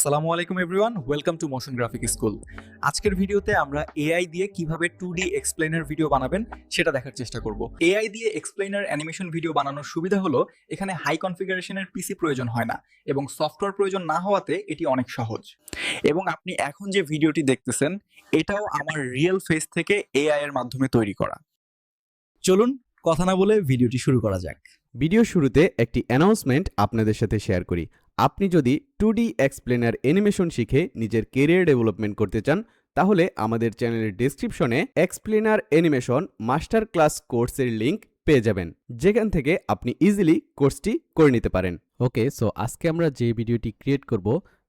আসসালামু আলাইকুম everyone welcome to motion graphic school আজকের ভিডিওতে আমরা এআই দিয়ে কীভাবে টু ডি এক্সপ্লেনার ভিডিও বানাবেন সেটা দেখার চেষ্টা করব। এআই দিয়ে এক্সপ্লেনার অ্যানিমেশন ভিডিও বানানোর সুবিধা হলো, এখানে হাই কনফিগারেশনের পিসি প্রয়োজন হয় না এবং সফটওয়্যার প্রয়োজন না হওয়াতে এটি অনেক সহজ। এবং আপনি এখন যে ভিডিওটি দেখতেছেন, এটাও আমার রিয়েল ফেস থেকে এআই এর মাধ্যমে তৈরি করা। চলুন কথা না বলে ভিডিওটি শুরু করা যাক। ভিডিও শুরুতে একটি অ্যানাউন্সমেন্ট আপনাদের সাথে শেয়ার করি। আপনি যদি টু ডি এক্সপ্লেনার অ্যানিমেশন শিখে নিজের কেরিয়ার ডেভেলপমেন্ট করতে চান তাহলে আমাদের চ্যানেলের ডেসক্রিপশনে এক্সপ্লেনার অ্যানিমেশন মাস্টার ক্লাস কোর্সের লিঙ্ক পেয়ে যাবেন যেখান থেকে আপনি ইজিলি কোর্সটি করে নিতে পারেন ওকে সো আজকে আমরা যে ভিডিওটি ক্রিয়েট করব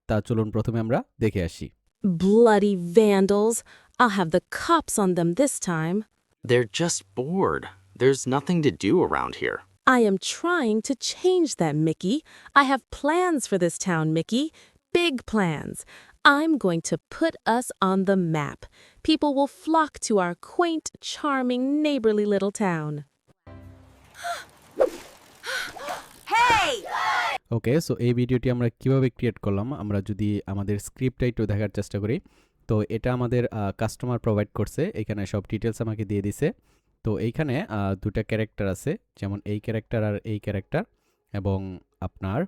তা চলুন প্রথমে আমরা দেখে আসি Bloody vandals. I'll have the cops on them this time. They're just bored. There's nothing to do around here. I am trying to change that, Mickey. I have plans for this town, Mickey. Big plans. I'm going to put us on the map. People will flock to our quaint, charming, neighborly little town. Okay so এই ভিডিওটি আমরা কীভাবে create করলাম আমরা যদি আমাদের স্ক্রিপ্টটা একটু দেখার চেষ্টা করি তো এটা আমাদের কাস্টমার প্রোভাইড করছে এখানে সব ডিটেলস আমাকে দিয়ে দিছে তো এইখানে দুটা ক্যারেক্টার আছে, যেমন এই ক্যারেক্টার আর এই ক্যারেক্টার এবং আপনার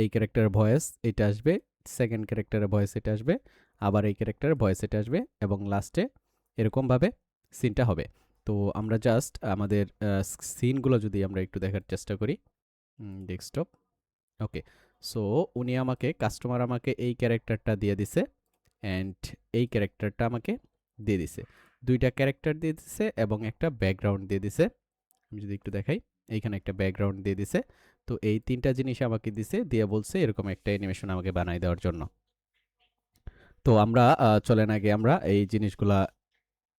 এই ক্যারেক্টারের ভয়েস এটা আসবে সেকেন্ড ক্যারেক্টারের ভয়েস এটা আসবে, আবার এই ক্যারেক্টারের ভয়েস এটা আসবে এবং লাস্টে এরকমভাবে সিনটা হবে। তো আমরা জাস্ট আমাদের সিনগুলো যদি আমরা একটু দেখার চেষ্টা করি ডেস্কটপ ওকে সো উনি আমাকে কাস্টমার আমাকে এই ক্যারেক্টারটা দিয়ে দিছে অ্যান্ড এই ক্যারেক্টারটা আমাকে দিয়ে দিছে। দুইটা ক্যারেক্টার দিয়ে দিছে এবং একটা ব্যাকগ্রাউন্ড দিয়ে দিছে। আমি যদি একটু দেখাই, এইখানে একটা ব্যাকগ্রাউন্ড দিয়ে দিছে। তো এই তিনটা জিনিস আমাকে দিছে, দিয়ে বলছে এরকম একটা অ্যানিমেশন আমাকে বানাই দেওয়ার জন্য। তো আমরা চলেন আগে আমরা এই জিনিসগুলা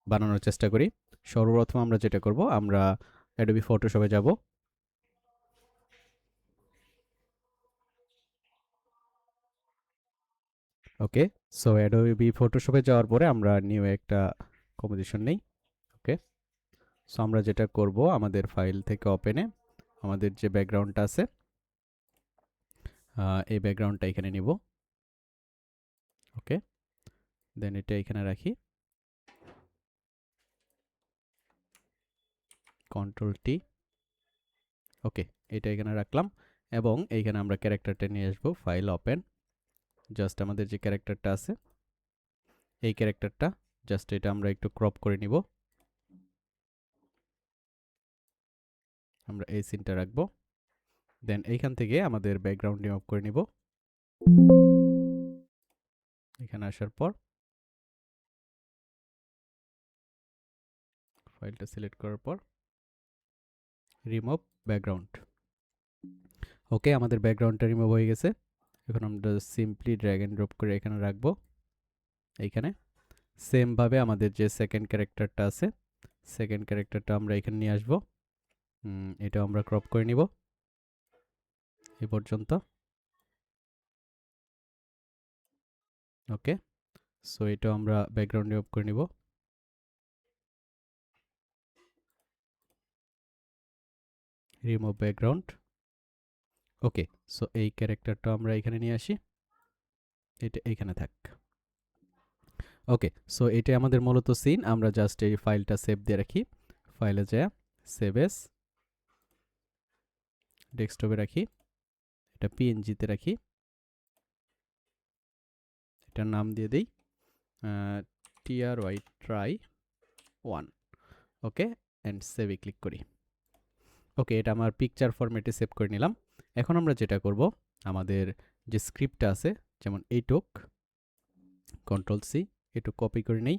বানানোর চেষ্টা করি। সর্বপ্রথম আমরা যেটা করব, আমরা অ্যাডোবি ফটোশপে যাব। ওকে সো অ্যাডোবি ফটোশপে যাওয়ার পরে আমরা নিউ একটা কম্পোজিশন নেই ওকে সো আমরা যেটা করব, আমাদের ফাইল থেকে ওপেনে আমাদের যে ব্যাকগ্রাউন্ডটা আছে এই ব্যাকগ্রাউন্ডটা এখানে নিব ওকে দেন এটা এখানে রাখি। কন্ট্রোল টি ওকে এটা এখানে রাখলাম এবং এইখানে আমরা ক্যারেক্টারটা নিয়ে আসব ফাইল ওপেন জাস্ট আমাদের যে ক্যারেক্টারটা আছে, এই ক্যারেক্টারটা জাস্ট এটা আমরা একটু ক্রপ করে নিব। আমরা এই সিনটা রাখব। দেন এইখান থেকে আমাদের ব্যাকগ্রাউন্ড রিমুভ করে নিব। এখানে আসার পর ফাইলটা সিলেক্ট করার পর রিমুভ ব্যাকগ্রাউন্ড ওকে আমাদের ব্যাকগ্রাউন্ডটা রিমুভ হয়ে গেছে। এখন আমরা সিম্পলি ড্র্যাগ অ্যান্ড ড্রপ করে এখানে রাখব। এইখানে। সেমভাবে আমাদের যে সেকেন্ড ক্যারেক্টারটা আছে সেকেন্ড ক্যারেক্টারটা আমরা এখানে নিয়ে আসব। এটাও আমরা ক্রপ করে নিব। এই পর্যন্ত। ওকে সো এটাও আমরা ব্যাকগ্রাউন্ড রিমুভ করে নিব। রিমুভ ব্যাকগ্রাউন্ড ওকে সো এই ক্যারেক্টারটা আমরা এখানে নিয়ে আসি। এটা এইখানে থাক। ওকে সো এটা আমাদের মূলত সিন আমরা জাস্ট এই ফাইলটা সেভ দিয়ে রাখি। ফাইলে যায় সেভ এস ডেস্কটপে রাখি। এটা পিএনজিতে রাখি। এটার নাম দিয়ে দিই T R Y try one okay and সেভে ক্লিক করি। ওকে এটা আমার পিকচার ফরম্যাটে সেভ করে নিলাম। এখন আমরা যেটা করব, আমাদের যে স্ক্রিপ্টটা আছে, যেমন এইটুক কন্ট্রোল সি একটু কপি করে নেই।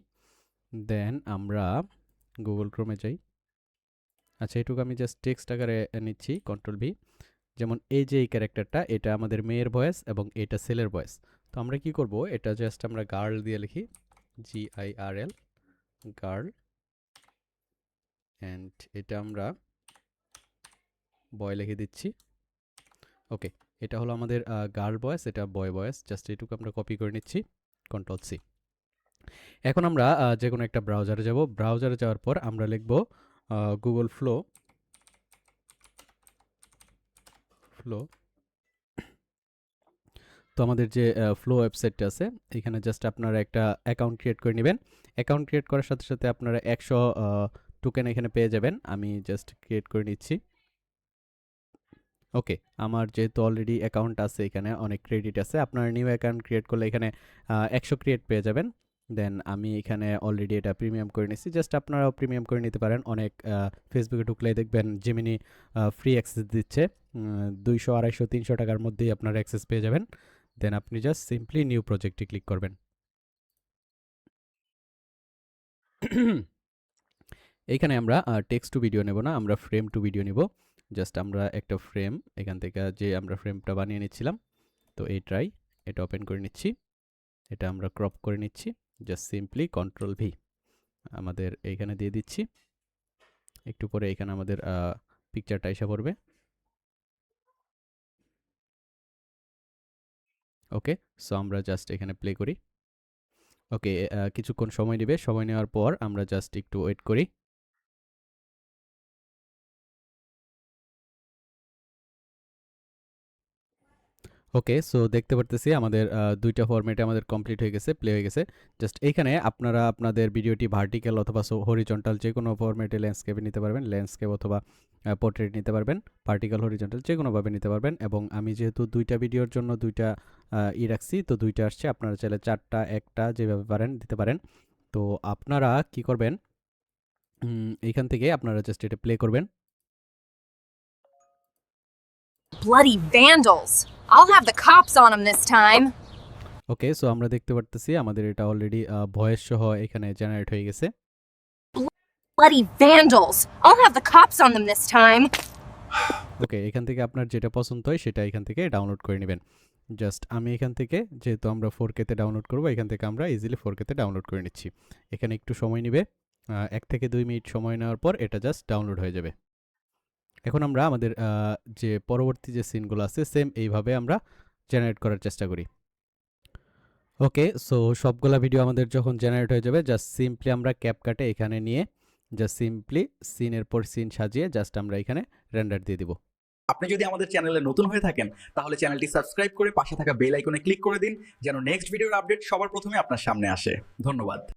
দেন আমরা গুগল ক্রোমে যাই। আচ্ছা এটুকু আমি জাস্ট টেক্সট আকারে নিচ্ছি কন্ট্রোল ভি যেমন এই যে এই ক্যারেক্টারটা এটা আমাদের মেয়ের ভয়েস এবং এটা ছেলের ভয়েস তো আমরা কি করব, এটা জাস্ট আমরা গার্ল দিয়ে লিখি। G I R L girl and এটা আমরা বয় লিখে দিচ্ছি। ওকে এটা হলো আমাদের গার্ল ভয়েস এটা বয় ভয়েস জাস্ট এটুকু আমরা কপি করে নিচ্ছি কন্ট্রোল সি এখন আমরা যে কোনো একটা ব্রাউজারে যাব। ব্রাউজারে যাওয়ার পর আমরা লিখব গুগল ফ্লো ফ্লো তো আমাদের যে ফ্লো ওয়েবসাইটটা আছে, এখানে জাস্ট আপনারা একটা অ্যাকাউন্ট ক্রিয়েট করে নেবেন। অ্যাকাউন্ট ক্রিয়েট করার সাথে সাথে আপনারা একশো টোকেন এখানে পেয়ে যাবেন। আমি জাস্ট ক্রিয়েট করে নিচ্ছি। ওকে, আমার যেহেতু অলরেডি অ্যাকাউন্ট আছে এখানে, অনেক ক্রেডিট আছে। আপনারা নিউ অ্যাকাউন্ট ক্রিয়েট করলে এখানে একশো ক্রিয়েট পেয়ে যাবেন। দেন আমি এখানে অলরেডি এটা প্রিমিয়াম করে নিচ্ছি জাস্ট আপনারাও প্রিমিয়াম করে নিতে পারেন। অনেক ফেসবুকে ঢুকলে দেখবেন জেমিনি ফ্রি অ্যাক্সেস দিচ্ছে। দুইশো, আড়াইশো, তিনশো টাকার মধ্যেই আপনারা অ্যাক্সেস পেয়ে যাবেন। দেন আপনি জাস্ট সিম্পলি নিউ প্রজেক্টে ক্লিক করবেন। এইখানে আমরা টেক্সট টু ভিডিও নেব না, আমরা ফ্রেম টু ভিডিও নেব। জাস্ট আমরা একটা ফ্রেম এখান থেকে যে আমরা ফ্রেমটা বানিয়ে নিচ্ছিলাম। তো এই ট্রাই এটা ওপেন করে নিচ্ছি। এটা আমরা ক্রপ করে নিচ্ছি। জাস্ট সিম্পলি কন্ট্রোল ভি আমাদের এইখানে দিয়ে দিচ্ছি। একটু পরে এখানে আমাদের পিকচারটা এসে পড়বে। ওকে সো আমরা জাস্ট এখানে প্লে করি। ওকে কিছুক্ষণ সময় নেবে। সময় নেওয়ার পর আমরা জাস্ট একটু ওয়েট করি। ওকে সো দেখতে পারতেছি আমাদের দুইটা ফরম্যাটে আমাদের কমপ্লিট হয়ে গেছে প্লে হয়ে গেছে। জাস্ট এইখানে আপনারা আপনাদের ভিডিওটি ভার্টিক্যাল অথবা হরিজন্টাল যে কোনো ফরম্যাটে ল্যান্ডস্কেপে নিতে পারবেন ল্যান্ডস্কেপ অথবা পোর্ট্রেট নিতে পারবেন ভার্টিক্যাল হরিজন্টাল যে কোনোভাবে নিতে পারবেন। এবং আমি যেহেতু দুইটা ভিডিওর জন্য দুইটা ই রাখছি, তো দুইটা আসছে, আপনারা চাইলে চারটা, একটা যেভাবে পারেন, দিতে পারেন। তো আপনারা কি করবেন? এইখান থেকে আপনারা জাস্ট এটা প্লে করবেন! I'll have the cops on them this time. Okay so আমরা দেখতে পারতেছি আমাদের এটা অলরেডি ভয়েস সহ এখানে জেনারেট হয়ে গেছে Bloody vandals! I'll have the cops on them this time. ওকে এখান থেকে আপনার যেটা পছন্দ হয় সেটা এখান থেকে ডাউনলোড করে নেবেন জাস্ট আমি এখান থেকে যেহেতু আমরা ফোর কেতে ডাউনলোড করব এখান থেকে আমরা ইজিলি ফোর কেতে ডাউনলোড করে নিচ্ছি এখানে একটু সময় নেবে এক থেকে দুই মিনিট সময় নেওয়ার পর এটা জাস্ট ডাউনলোড হয়ে যাবে এখন আমরা আমাদের যে পরবর্তী যে সিনগুলো আছে, সেম এইভাবে আমরা জেনারেট করার চেষ্টা করি। ওকে, সো সবগুলা ভিডিও আমাদের যখন জেনারেট হয়ে যাবে জাস্ট সিম্পলি আমরা ক্যাপ কাটে এখানে নিয়ে জাস্ট সিম্পলি সিনের পর সিন সাজিয়ে জাস্ট আমরা এখানে রেন্ডার দিয়ে দিব। আপনি যদি আমাদের চ্যানেলে নতুন হয়ে থাকেন, তাহলে চ্যানেলটি সাবস্ক্রাইব করে পাশে থাকা বেল আইকনে ক্লিক করে দিন, যেন নেক্সট ভিডিওর আপডেট সবার প্রথমে আপনার সামনে আসে। ধন্যবাদ।